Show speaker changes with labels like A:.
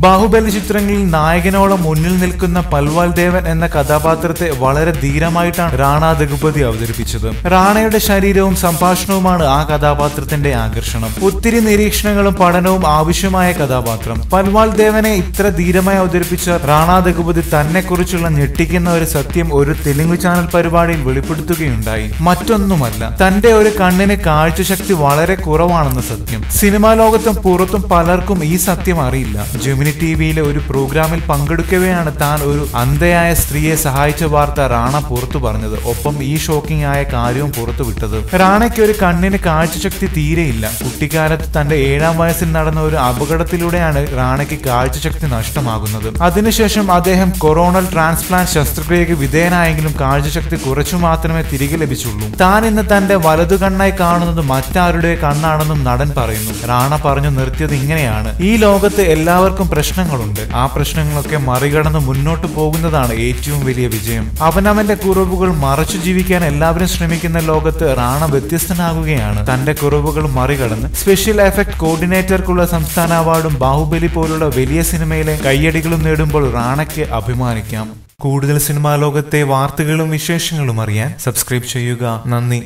A: ബാഹുബലി ചിത്രങ്ങളിൽ നായകനോളം മുന്നിൽ നിൽക്കുന്ന പൽവാൽ ദേവൻ എന്ന കഥാപാത്രത്തെ വളരെ ധീരമായിട്ടാണ് റാണ ദഗുപതി അവതരിപ്പിച്ചത്. റാണയുടെ ശരീരവും സംഭാഷണവുമാണ് ആ കഥാപാത്രത്തിന്റെ ആകർഷണം. ഒത്തിരി നിരീക്ഷണങ്ങളും പഠനവും ആവശ്യമായ കഥാപാത്രം. പൽവാൽ ദേവനെ ഇത്ര ധീരമായി അവതരിപ്പിച്ച റാണ ദഗുപതി തന്നെ കുറിച്ചുള്ള ഞെട്ടിക്കുന്ന ഒരു സത്യം ഒരു തെലുങ്ക് ചാനൽ പരിപാടിയിൽ വെളിപ്പെടുത്തുകയുണ്ടായി. മറ്റൊന്നുമല്ല തന്റെ ഒരു കണ്ണിന് കാഴ്ചശക്തി വളരെ കുറവാണെന്ന സത്യം. സിനിമാ ലോകത്തും പുറത്തും പലർക്കും ഈ സത്യം അറിയില്ല. ജെമിനി ടിവിയിലെ ഒരു പ്രോഗ്രാമിൽ പങ്കെടുക്കവെയാണ് താൻ ഒരു അന്ധയായ സ്ത്രീയെ സഹായിച്ച വാർത്ത റാണ പുറത്തു പറഞ്ഞത്. ഒപ്പം ഈ ഷോക്കിംഗ് ആയ കാര്യവും പുറത്തു വിട്ടത്. റാണയ്ക്ക് ഒരു കണ്ണിന് കാഴ്ചശക്തി തീരെയില്ല. കുട്ടിക്കാലത്ത് തന്റെ ഏഴാം വയസ്സിൽ നടന്ന ഒരു അപകടത്തിലൂടെയാണ് റാണയ്ക്ക് കാഴ്ചശക്തി നഷ്ടമാകുന്നത്. അതിനുശേഷം അദ്ദേഹം കൊറോണൽ ട്രാൻസ്പ്ലാന്റ് ശസ്ത്രക്രിയക്ക് വിധേയനായെങ്കിലും കാഴ്ചശക്തി കുറച്ചു മാത്രമേ തിരികെ ലഭിച്ചുള്ളൂ. താൻ ഇന്ന് തന്റെ വലതു കണ്ണായി കാണുന്നത് മറ്റാരുടെ കണ്ണാണെന്നും നടൻ പറയുന്നു. റാണ പറഞ്ഞു നിർത്തിയത് ഇങ്ങനെയാണ്. ഈ ലോകത്ത് എല്ലാവർക്കും പ്രശ്നങ്ങളുണ്ട്. ആ പ്രശ്നങ്ങളൊക്കെ മറികടന്ന് മുന്നോട്ട് പോകുന്നതാണ് ഏറ്റവും വലിയ വിജയം. അവനവന്റെ കുറവുകൾ മറച്ചു ജീവിക്കാൻ എല്ലാവരും ശ്രമിക്കുന്ന ലോകത്ത് റാണ വ്യത്യസ്തനാകുകയാണ്. തന്റെ കുറവുകൾ മറികടന്ന് സ്പെഷ്യൽ എഫക്ട് കോർഡിനേറ്റർക്കുള്ള സംസ്ഥാന അവാർഡും ബാഹുബലി പോലുള്ള വലിയ സിനിമയിലെ കയ്യടികളും നേടുമ്പോൾ റാണയ്ക്ക് അഭിമാനിക്കാം. കൂടുതൽ സിനിമാ ലോകത്തെ വാർത്തകളും വിശേഷങ്ങളും അറിയാൻ സബ്സ്ക്രൈബ് ചെയ്യുക. നന്ദി.